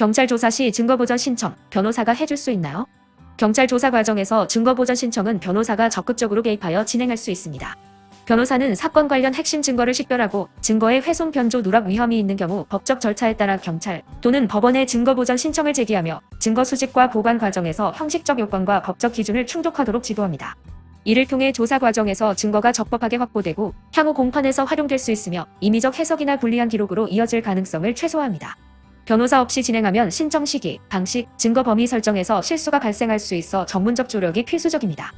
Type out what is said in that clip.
경찰 조사 시 증거보전 신청, 변호사가 해줄 수 있나요? 경찰 조사 과정에서 증거보전 신청은 변호사가 적극적으로 개입하여 진행할 수 있습니다. 변호사는 사건 관련 핵심 증거를 식별하고 증거의 훼손 변조 누락 위험이 있는 경우 법적 절차에 따라 경찰 또는 법원에 증거보전 신청을 제기하며 증거 수집과 보관 과정에서 형식적 요건과 법적 기준을 충족하도록 지도합니다. 이를 통해 조사 과정에서 증거가 적법하게 확보되고 향후 공판에서 활용될 수 있으며 임의적 해석이나 불리한 기록으로 이어질 가능성을 최소화합니다. 변호사 없이 진행하면 신청 시기, 방식, 증거 범위 설정에서 실수가 발생할 수 있어 전문적 조력이 필수적입니다.